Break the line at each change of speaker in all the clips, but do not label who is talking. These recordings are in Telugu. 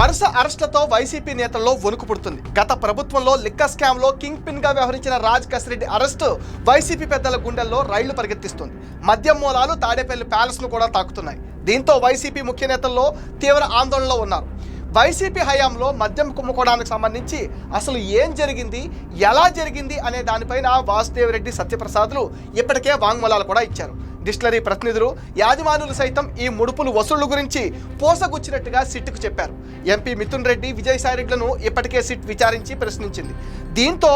వరుస అరెస్టులతో వైసీపీ నేతల్లో వణుకు పుడుతుంది. గత ప్రభుత్వంలో లిక్కర్ స్కామ్లో కింగ్ పిన్గా వ్యవహరించిన రాజ్ కసిరెడ్డి అరెస్టు వైసీపీ పెద్దల గుండెల్లో రైళ్ళు పరిగెత్తిస్తుంది. మద్యం మూలాలు తాడేపల్లి ప్యాలెస్ను కూడా తాకుతున్నాయి. దీంతో వైసీపీ ముఖ్య నేతల్లో తీవ్ర ఆందోళనలో ఉన్నారు. వైసీపీ హయాంలో మద్యం కుంభకోణానికి సంబంధించి అసలు ఏం జరిగింది ఎలా జరిగింది అనే దానిపైన వాసుదేవ్ రెడ్డి సత్యప్రసాద్లు ఇప్పటికే వాంగ్మూలాలు కూడా ఇచ్చారు. డిస్టిలరీ ప్రతినిధులు యాజమానులు సైతం ఈ ముడుపులు వసూళ్ళ గురించి పోసగుచ్చినట్టుగా సిట్కు చెప్పారు. ఎంపీ మిథున్ రెడ్డి విజయసాయి రెడ్లను ఇప్పటికే సిట్ విచారించి ప్రశ్నించింది. దీంతో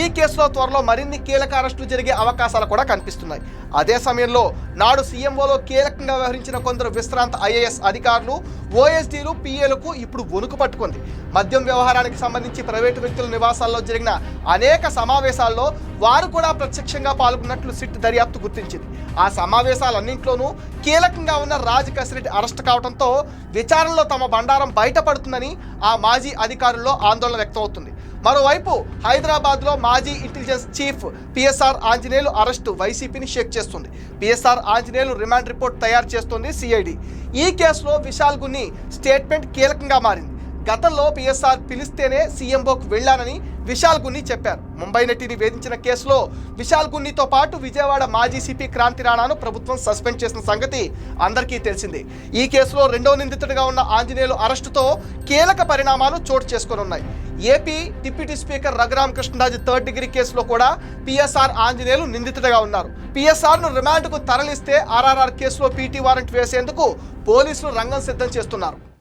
ఈ కేసులో త్వరలో మరిన్ని కీలక అరెస్టులు జరిగే అవకాశాలు కూడా కనిపిస్తున్నాయి. అదే సమయంలో నాడు సీఎంఓలో కీలకంగా వ్యవహరించిన కొందరు విశ్రాంత ఐఏఎస్ అధికారులు ఓఎస్డీలు పిఏలకు ఇప్పుడు వణుకు పట్టుకుంది. మద్యం వ్యవహారానికి సంబంధించి ప్రైవేటు వ్యక్తుల నివాసాల్లో జరిగిన అనేక సమావేశాల్లో వారు కూడా ప్రత్యక్షంగా పాల్గొన్నట్లు సిట్ దర్యాప్తు గుర్తించింది. ఆ సమావేశాలన్నింట్లోనూ కీలకంగా ఉన్న రాజ్ కసిరెడ్డి అరెస్ట్ కావడంతో విచారణలో తమ బండారం బయటపడుతుందని ఆ మాజీ అధికారుల్లో ఆందోళన వ్యక్తమవుతుంది. మరోవైపు హైదరాబాద్లో మాజీ intelligence chief PSR Anjaneyulu arrest వైసీపీని షేక్ చేస్తుంది. పిఎస్ఆర్ ఆంజనేయులు రిమాండ్ రిపోర్ట్ తయారు చేస్తోంది సిఐడి. ఈ కేసులో విశాల్ గున్ని స్టేట్మెంట్ కీలకంగా మారింది. గతంలో పిఎస్ఆర్ పిలిస్తేనే సీఎంఓకు వెళ్ళానని విశాల్ గున్ని చెప్పారు. ముంబై నటిని వేధించిన కేసులో విశాల్ గున్నితో పాటు విజయవాడ మాజీ సిపి క్రాంతి రాణాను ప్రభుత్వం సస్పెండ్ చేసిన సంగతి అందరికీ తెలిసిందే. ఈ కేసులో రెండో నిందితుడిగా ఉన్న ఆంజనేయులు అరెస్టుతో కీలక పరిణామాలు చోటు చేసుకొనున్నాయి. AP deputy speaker Raghurama Krishnaraju third degree కేసులో కూడా పిఎస్ఆర్ ఆంజనేయులు నిందితుడిగా ఉన్నారు. పిఎస్ఆర్ను రిమాండ్కు తరలిస్తే ఆర్ఆర్ఆర్ కేసులో పీటీ వారెంట్ వేసేందుకు పోలీసులు రంగం సిద్ధం చేస్తున్నారు.